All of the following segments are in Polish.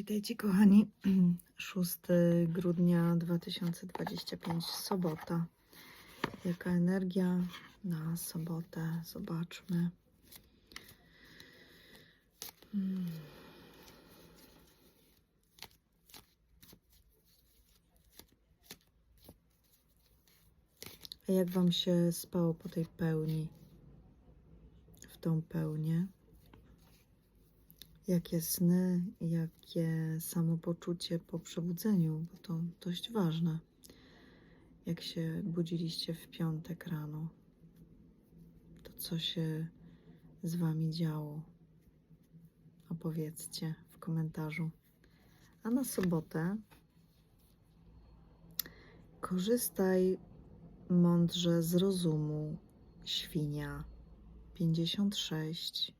Witajcie kochani. 6 grudnia 2025, sobota. Jaka energia na sobotę? Zobaczmy. Hmm. A jak Wam się spało po tej pełni? W tą pełnię? Jakie sny, jakie samopoczucie po przebudzeniu, bo to dość ważne. Jak się budziliście w piątek rano, to co się z Wami działo? Opowiedzcie w komentarzu. A na sobotę korzystaj mądrze z rozumu. Świnia 56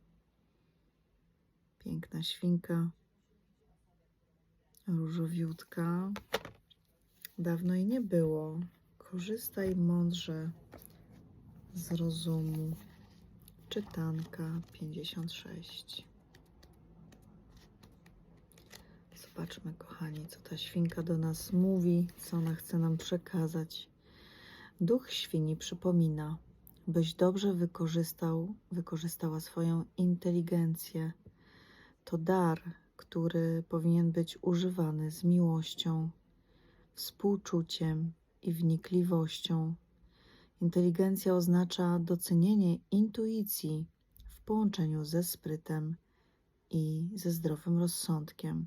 Piękna świnka, różowiutka. Dawno jej nie było. Korzystaj mądrze z rozumu. Czytanka 56. Zobaczmy, kochani, co ta świnka do nas mówi, co ona chce nam przekazać. Duch świni przypomina, byś dobrze wykorzystał, wykorzystała swoją inteligencję to dar, który powinien być używany z miłością, współczuciem i wnikliwością. Inteligencja oznacza docenienie intuicji w połączeniu ze sprytem i ze zdrowym rozsądkiem,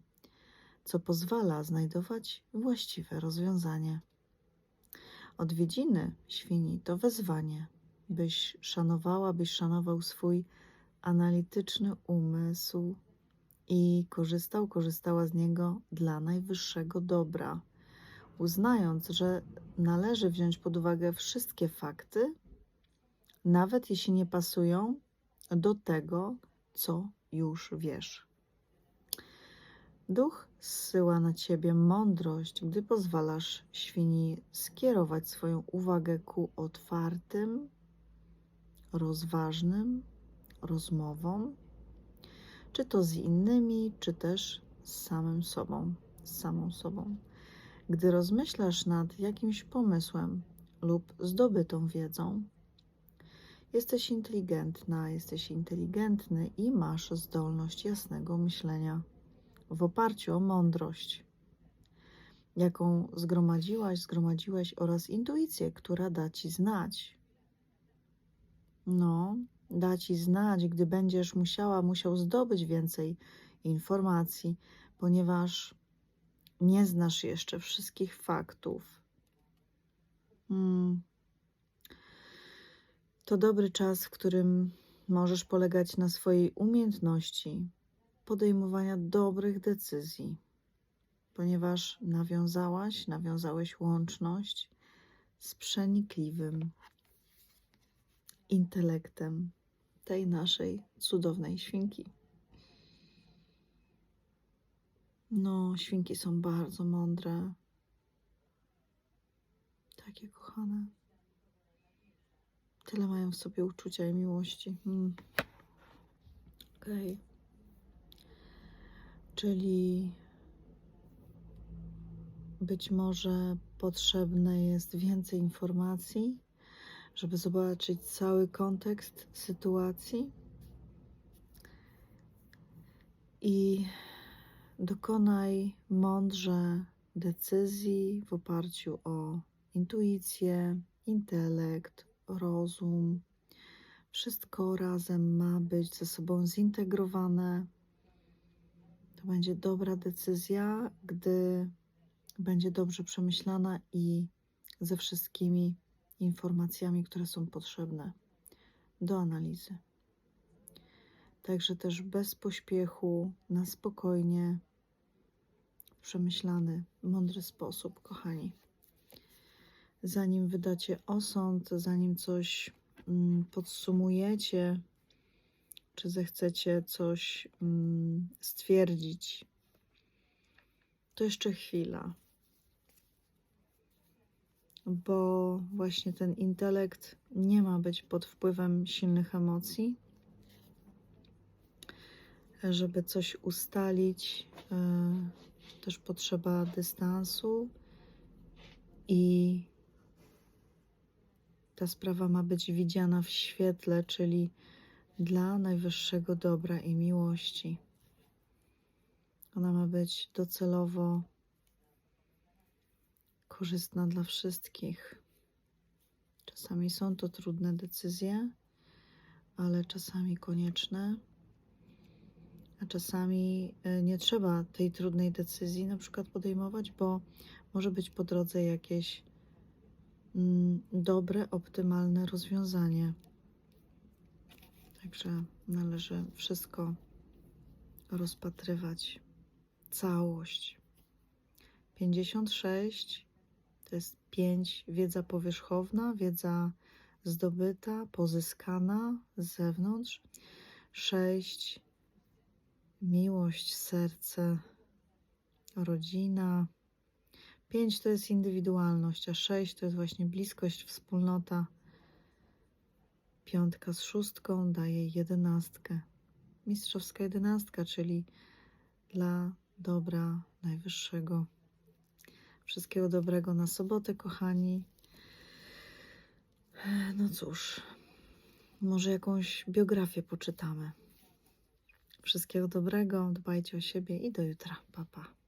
co pozwala znajdować właściwe rozwiązanie. Odwiedziny świni to wezwanie, byś szanowała, byś szanował swój analityczny umysł i korzystał, korzystała z niego dla najwyższego dobra, uznając, że należy wziąć pod uwagę wszystkie fakty, nawet jeśli nie pasują do tego, co już wiesz. Duch zsyła na ciebie mądrość, gdy pozwalasz świni skierować swoją uwagę ku otwartym, rozważnym rozmowom czy to z innymi, czy też z samym sobą, z samą sobą. Gdy rozmyślasz nad jakimś pomysłem lub zdobytą wiedzą, jesteś inteligentna, jesteś inteligentny i masz zdolność jasnego myślenia w oparciu o mądrość, jaką zgromadziłaś, zgromadziłeś oraz intuicję, która da ci znać. No, da ci znać, gdy będziesz musiała, musiał zdobyć więcej informacji, ponieważ nie znasz jeszcze wszystkich faktów. Hmm. To dobry czas, w którym możesz polegać na swojej umiejętności podejmowania dobrych decyzji, ponieważ nawiązałaś, nawiązałeś łączność z przenikliwym intelektem tej naszej cudownej świnki. No, świnki są bardzo mądre. Takie kochane. Tyle mają w sobie uczucia i miłości. Hmm. Okej. Okay. Czyli być może potrzebne jest więcej informacji żeby zobaczyć cały kontekst sytuacji i dokonaj mądrze decyzji w oparciu o intuicję, intelekt, rozum. Wszystko razem ma być ze sobą zintegrowane. To będzie dobra decyzja, gdy będzie dobrze przemyślana i ze wszystkimi informacjami, które są potrzebne do analizy. Także też bez pośpiechu, na spokojnie, w przemyślany, mądry sposób, kochani. Zanim wydacie osąd, zanim coś mm, podsumujecie, czy zechcecie coś mm, stwierdzić, to jeszcze chwila bo właśnie ten intelekt nie ma być pod wpływem silnych emocji. żeby coś ustalić, e, też potrzeba dystansu i ta sprawa ma być widziana w świetle, czyli dla najwyższego dobra i miłości. Ona ma być docelowo korzystna dla wszystkich. Czasami są to trudne decyzje, ale czasami konieczne. A czasami e, nie trzeba tej trudnej decyzji na przykład podejmować, bo może być po drodze jakieś mm, dobre, optymalne rozwiązanie. Także należy wszystko rozpatrywać. Całość. 56 to jest 5 wiedza powierzchowna, wiedza zdobyta, pozyskana z zewnątrz. 6 miłość, serce, rodzina. 5 to jest indywidualność, a 6 to jest właśnie bliskość, wspólnota. Piątka z szóstką daje jedenastkę. Mistrzowska jedenastka, czyli dla dobra najwyższego. Wszystkiego dobrego na sobotę, kochani. No cóż, może jakąś biografię poczytamy. Wszystkiego dobrego, dbajcie o siebie i do jutra. Pa, pa.